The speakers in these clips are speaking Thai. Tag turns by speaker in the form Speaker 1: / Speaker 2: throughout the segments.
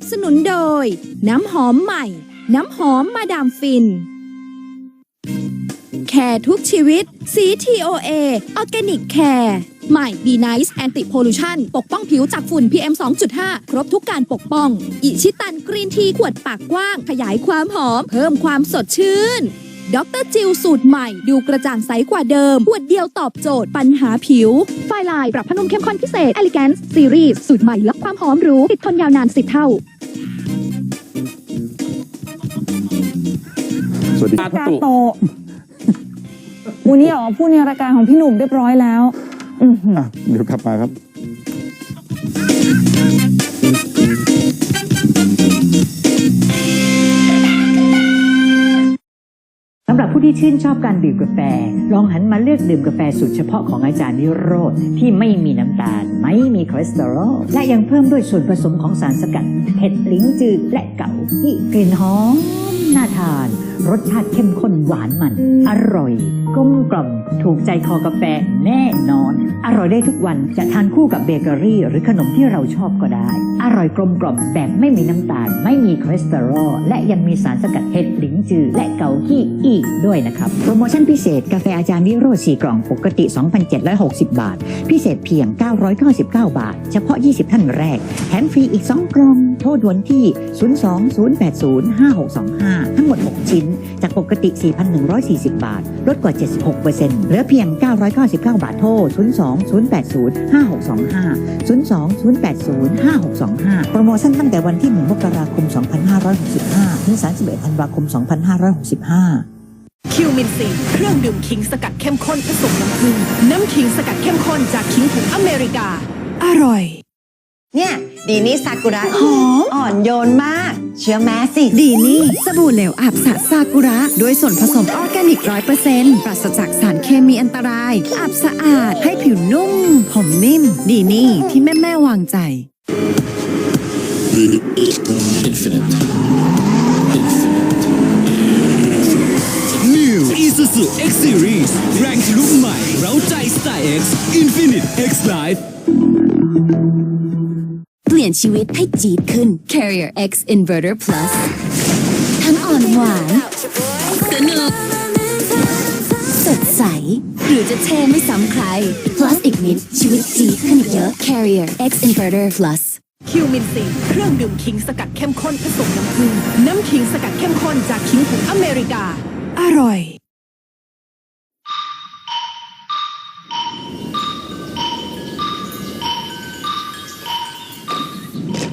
Speaker 1: บสนุนโดย น้ำหอมใหม่ น้ำหอมมาดามฟิน แคร์ทุกชีวิตสี TOA ออร์แกนิกแคร์ใหม่ b Nice Anti Pollution ปกป้องผิวจากฝุ่น PM 2.5 ครบทุกการปกป้อง อิชิตันกรีนทีขวดปากกว้าง ขยายความหอม เพิ่มความสดชื่นดรจิลสูตรใหม่ดูกระจ่างใสกว่าเดิมขวดเดียวตอบโจทย์ปัญหาผิว ไฟลายปรับพนุมเข้มข้นพิเศษ Elegance Series สูตรใหม่ลดความหอมรู้ติดทนยาวนาน 10 เท่า
Speaker 2: สวัสดี
Speaker 3: กาโตะวันนี้ออกมาพูดในรายการของพี่หนุ่มเรียบร้อยแล้วอือหือ
Speaker 2: อะเดี๋ยวกลับมาครับ
Speaker 4: สำ ผู้ที่ชื่นชอบการดื่มกาแฟ ลองหันมาเลือกดื่มกาแฟสูตรเฉพาะของอาจารย์นิโรธที่ไม่มีน้ำตาล ไม่มีคอเลสเตอรอลและยังเพิ่มด้วยส่วนผสมของสารสกัดเผ็ดลิ้นจืดและเก๋าที่กลิ่นหอม น่าทาน รสชาติเข้มข้นหวานมัน อร่อยกลมกล่อมถูกใจคอกาแฟแน่นอน อร่อยได้ทุกวันจะทานคู่กับเบเกอรี่ หรือขนมที่เราชอบก็ได้ อร่อยกลมกล่อมแบบไม่มีน้ำตาล ไม่มีคอเลสเตอรอลและยังมีสารสกัดเห็ดหลินจือ และเกาขี้อีกด้วยนะครับ โปรโมชั่นพิเศษกาแฟอาจารย์วิโรจน์4กล่องปกติ 2,760 บาท พิเศษเพียง 999 บาท เฉพาะ 20 ท่านแรกแถมฟรีอีก 2 กล่องโทรด่วนที่ 020805625ทั้งหมด 6 ชิ้น จากปกติ 4,140 บาท ลดกว่า 76%เหลือเพียง 999 บาทโทร 020805625 020805625 โปรโมชั่นตั้งแต่วันที่ 1 มกราคม 2565 ถึง 31 ธันวาคม 2565
Speaker 5: คิวมินซีเครื่องดื่มขิงสกัดเข้มข้นผสมน้ำผึ้งน้ำขิงสกัดเข้มข้นจากขิงผงอเมริกา อร่อย
Speaker 6: เนี่ย ดีนี่ซากุระหอมอ่อนโยนมาก เชื่อแม่สิ
Speaker 7: ดีนี่สบู่เหลวอาบสระซากุระด้วยส่วนผสมออร์แกนิกร้อยเปอร์เซ็นต์ปราศจากสารเคมีอันตรายอาบสะอาดให้ผิวนุ่ม ผมนิ่ม ดีนี่ที่แม่แม่ๆวางใจ
Speaker 8: New Isuzu X Series แรงทะลุใหม่ เร้าใจสไตล์ X Infinite X Life
Speaker 1: เป ลี่ยนชีวิตให้จี๊ดขึ้น Carrier X Inverter Plus ทั้งอ่อนหวานสนุกสดใส หรือจะเท่ไม่ซ้ำใคร Plus อีกนิดชีวิตจี๊ดขึ้นอีกเยอะ Carrier X Inverter Plus
Speaker 5: คิวมินซีเครื่องดื่มขิงสกัดเข้มข้นผสมน้ำผึ้งน้ำขิงสกัดเข้มข้นจากขิงผงอเมริกา อร่อย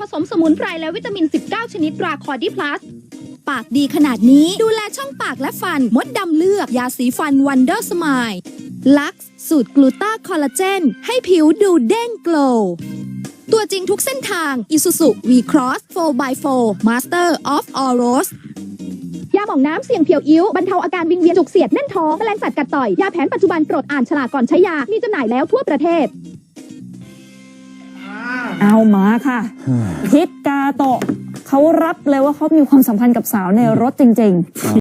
Speaker 1: ผสมสมุนไพรและวิตามิน 19 ชนิดราคอร์ดีพลัสปากดีขนาดนี้ดูแลช่องปากและฟัน มดดำเลือก ยาสีฟันวันเดอร์สมายลักซ์สูตรกลูตาคอลลาเจน ให้ผิวดูเด้งโกลว์ตัวจริงทุกเส้นทาง Isuzu V-Cross 4x4 Master of All Roads ยาหม่องน้ำเสี่ยงเพียวอิ้วบรรเทาอาการวิงเวียนจุกเสียดแน่นท้องแมลงสัตว์กัดต่อย ยาแผนปัจจุบันโปรดอ่านฉลากก่อนใช้ยา มีจำหน่ายแล้วทั่วประเทศ
Speaker 3: เอามาค่ะทิศกาโตะเขารับเลยว่าเขามีความสัมพันธ์กับสาวในรถจริง ๆ